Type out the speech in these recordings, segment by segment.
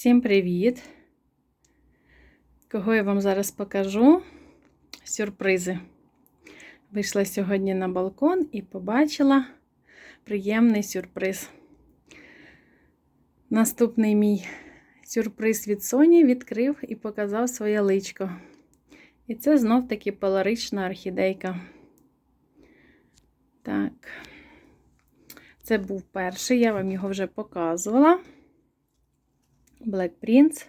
Всім привіт! Кого я вам зараз покажу? Сюрпризи. Вийшла сьогодні на балкон і побачила приємний сюрприз. Наступний мій сюрприз від Соні відкрив і показав своє личко. І це знов таки паларична орхідейка. Так, це був перший, я вам його вже показувала. Black Prince.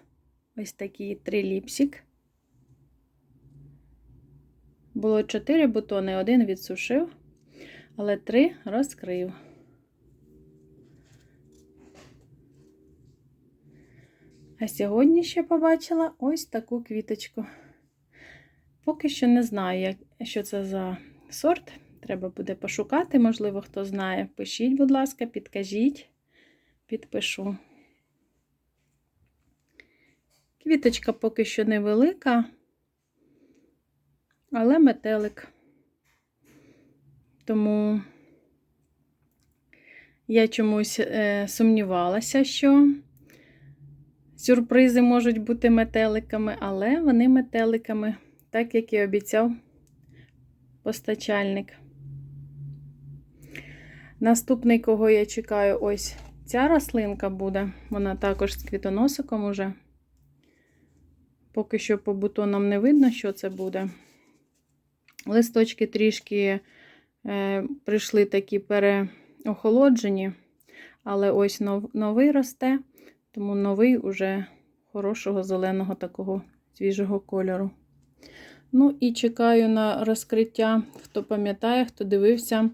Ось такий триліпсик. Було 4 бутони, один відсушив, але 3 розкрив. А сьогодні ще побачила ось таку квіточку. Поки що не знаю, що це за сорт. Треба буде пошукати, можливо, хто знає. Пишіть, будь ласка, підкажіть, підпишу. Квіточка поки що невелика, але метелик. Тому я чомусь е, сумнівалася, що сюрпризи можуть бути метеликами, але вони метеликами, так як і обіцяв постачальник. Наступний, кого я чекаю, ось ця рослинка буде. Вона також з квітоносиком уже. Поки що по бутонам не видно, що це буде. Листочки трішки е, прийшли такі переохолоджені, але ось нов, новий росте, тому новий уже хорошого зеленого такого свіжого кольору. Ну і чекаю на розкриття. Хто пам'ятає, хто дивився,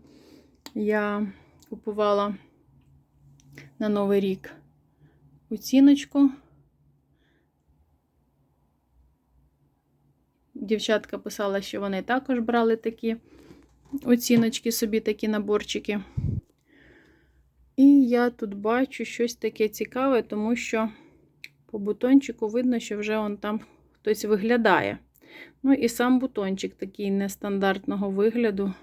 я купувала на Новий рік оціночку. Дівчатка писала, що вони також брали такі оціночки, собі такі наборчики. І я тут бачу щось таке цікаве, тому що по бутончику видно, що вже он там хтось виглядає. Ну і сам бутончик такий нестандартного вигляду.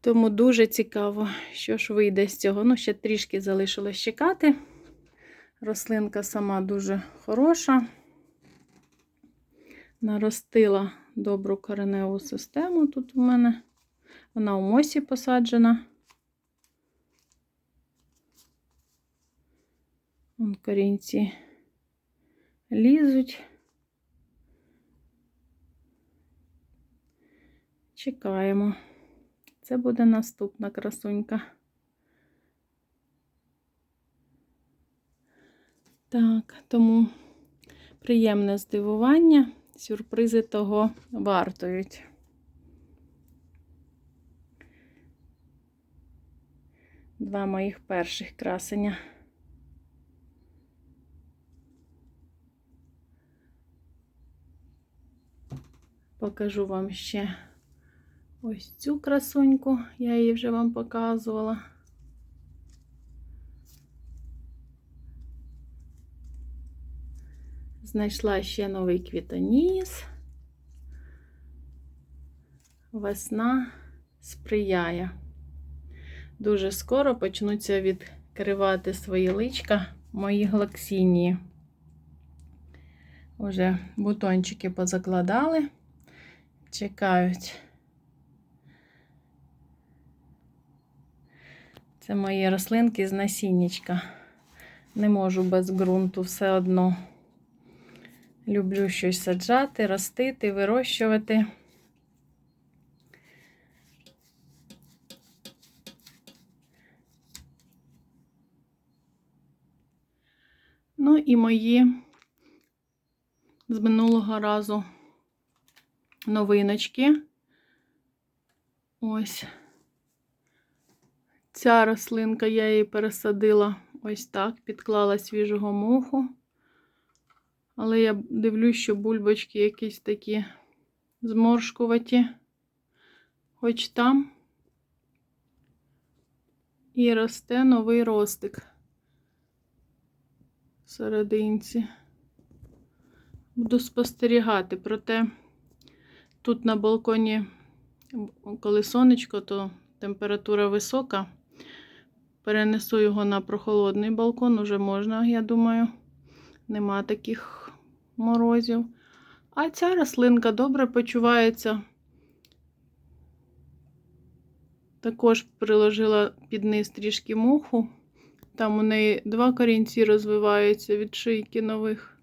Тому дуже цікаво, що ж вийде з цього. Ну, ще трішки залишилось чекати. Рослинка сама дуже хороша наростила добру кореневу систему тут у мене. Вона у мосі посаджена. Вон корінці лізуть. Чекаємо. Це буде наступна красунька. Так, тому приємне здивування сюрпризи того вартують. Два моїх перших красення. Покажу вам ще ось цю красуньку, я її вже вам показувала. Знайшла ще новий квітоніс. Весна сприяє. Дуже скоро почнуться відкривати свої личка мої глаксінії. Уже бутончики позакладали, чекають. Це мої рослинки з насіннячка. Не можу без ґрунту все одно. Люблю щось саджати, ростити, вирощувати. Ну і мої з минулого разу новиночки. Ось ця рослинка, я її пересадила ось так, підклала свіжого моху. Але я дивлюсь, що бульбочки якісь такі зморшкуваті, хоч там і росте новий ростик в серединці. Буду спостерігати, проте тут на балконі, коли сонечко, то температура висока. Перенесу його на прохолодний балкон, уже можна, я думаю. Нема таких морозів. А ця рослинка добре почувається. Також приложила під низ трішки муху. Там у неї два корінці розвиваються від шийки нових.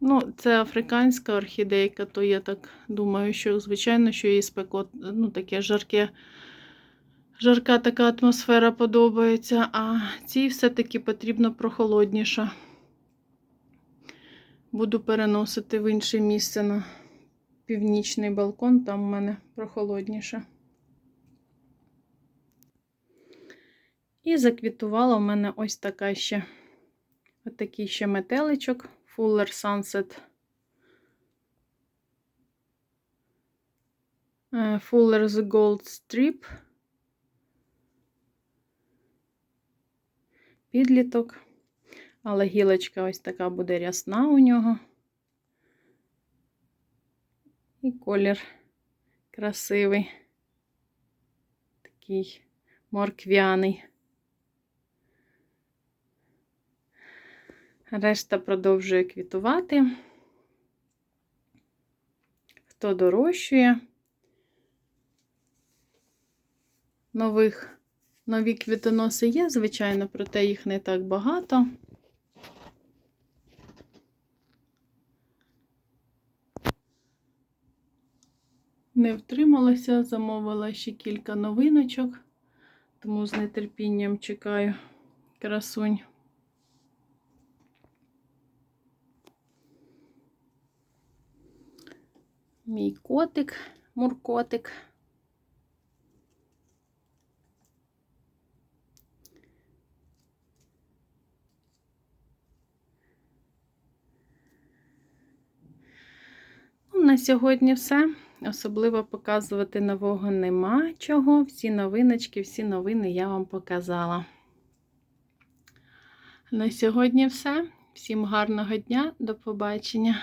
Ну, це африканська орхідейка, то я так думаю, що, звичайно, що їй спекот, ну, таке жарке, жарка така атмосфера подобається, а цій все-таки потрібно прохолодніше. Буду переносити в інше місце на північний балкон, там в мене прохолодніше. І заквітувала в мене ось така ще отакий ще метеличок Fuller Sunset. Е, Fuller's Gold Strip. Підліток. Але гілочка ось така буде рясна у нього. І колір красивий. Такий морквяний. Решта продовжує квітувати. Хто дорощує нових, нові квітоноси є, звичайно, проте їх не так багато. Не втрималася, замовила ще кілька новиночок, тому з нетерпінням чекаю красунь. Мій котик, муркотик. На сьогодні все. Особливо показувати нового нема чого. Всі новиночки, всі новини я вам показала. На сьогодні все. Всім гарного дня, до побачення!